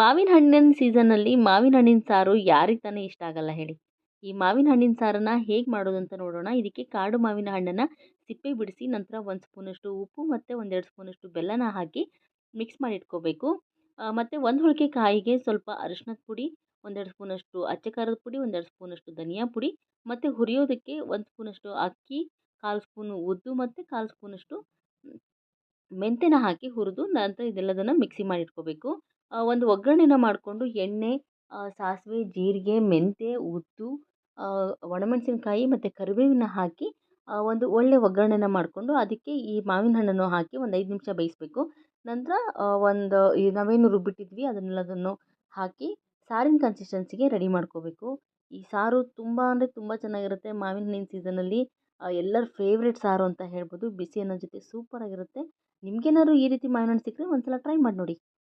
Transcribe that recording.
ಮಾವಿನ ಹಣ್ಣಿನ ಸೀಸನ್ನಲ್ಲಿ ಮಾವಿನ ಹಣ್ಣಿನ ಸಾರು ಯಾರಿಗೆ ತಾನೇ ಇಷ್ಟ ಆಗಲ್ಲ ಹೇಳಿ. ಈ ಮಾವಿನ ಹಣ್ಣಿನ ಸಾರನ್ನು ಹೇಗೆ ಮಾಡೋದು ಅಂತ ನೋಡೋಣ. ಇದಕ್ಕೆ ಕಾಡು ಮಾವಿನ ಹಣ್ಣನ್ನು ಸಿಪ್ಪೆ ಬಿಡಿಸಿ ನಂತರ ಒಂದು ಸ್ಪೂನಷ್ಟು ಉಪ್ಪು ಮತ್ತು ಒಂದೆರಡು ಸ್ಪೂನಷ್ಟು ಬೆಲ್ಲನ ಹಾಕಿ ಮಿಕ್ಸ್ ಮಾಡಿ ಇಟ್ಕೋಬೇಕು. ಮತ್ತು ಒಂದು ಹುಳಿಕೆ ಕಾಯಿಗೆ ಸ್ವಲ್ಪ ಅರಿಶಿನದ ಪುಡಿ, ಒಂದೆರಡು ಸ್ಪೂನಷ್ಟು ಅಚ್ಚ ಖಾರದ ಪುಡಿ, ಒಂದೆರಡು ಸ್ಪೂನಷ್ಟು ಧನಿಯಾ ಪುಡಿ, ಮತ್ತು ಹುರಿಯೋದಕ್ಕೆ ಒಂದು ಸ್ಪೂನಷ್ಟು ಅಕ್ಕಿ, ಕಾಲು ಸ್ಪೂನು ಉದ್ದು ಮತ್ತು ಕಾಲು ಸ್ಪೂನಷ್ಟು ಮೆಂತ್ಯನ ಹಾಕಿ ಹುರಿದು ನಂತರ ಇದೆಲ್ಲದನ್ನು ಮಿಕ್ಸಿ ಮಾಡಿಟ್ಕೋಬೇಕು ಒಂದು ಒಗ್ಗರಣೆನ ಮಾಡಿಕೊಂಡು ಎಣ್ಣೆ ಸಾಸಿವೆ, ಜೀರಿಗೆ, ಮೆಂತ್ಯ, ಉದ್ದು ಒಣಮೆಣಸಿನ್ಕಾಯಿ ಮತ್ತು ಕರಿಬೇವನ್ನ ಹಾಕಿ ಒಂದು ಒಳ್ಳೆಯ ಒಗ್ಗರಣೆನ ಮಾಡಿಕೊಂಡು ಅದಕ್ಕೆ ಈ ಮಾವಿನ ಹಣ್ಣನ್ನು ಹಾಕಿ ಒಂದು ಐದು ನಿಮಿಷ ಬೇಯಿಸಬೇಕು. ನಂತರ ಒಂದು ಈ ನಾವೇನು ರುಬ್ಬಿಟ್ಟಿದ್ವಿ ಅದನ್ನೆಲ್ಲದನ್ನು ಹಾಕಿ ಸಾರಿನ ಕನ್ಸಿಸ್ಟೆನ್ಸಿಗೆ ರೆಡಿ ಮಾಡ್ಕೋಬೇಕು. ಈ ಸಾರು ತುಂಬ ಅಂದರೆ ತುಂಬ ಚೆನ್ನಾಗಿರುತ್ತೆ ಮಾವಿನ ಹಣ್ಣಿನ ಸೀಸನಲ್ಲಿ ಎಲ್ಲರ ಫೇವ್ರೆಟ್ ಸಾರು ಅಂತ ಹೇಳ್ಬೋದು. ಬಿಸಿ ಅನ್ನದ ಜೊತೆ ಸೂಪರಾಗಿರುತ್ತೆ ನಿಮ್ಗೇನಾದ್ರು ಈ ರೀತಿ ಮಾವಿನ ಹಣ್ಣು ಸಿಕ್ಕರೆ ಒಂದು ಸಲ ಟ್ರೈ ಮಾಡಿ ನೋಡಿ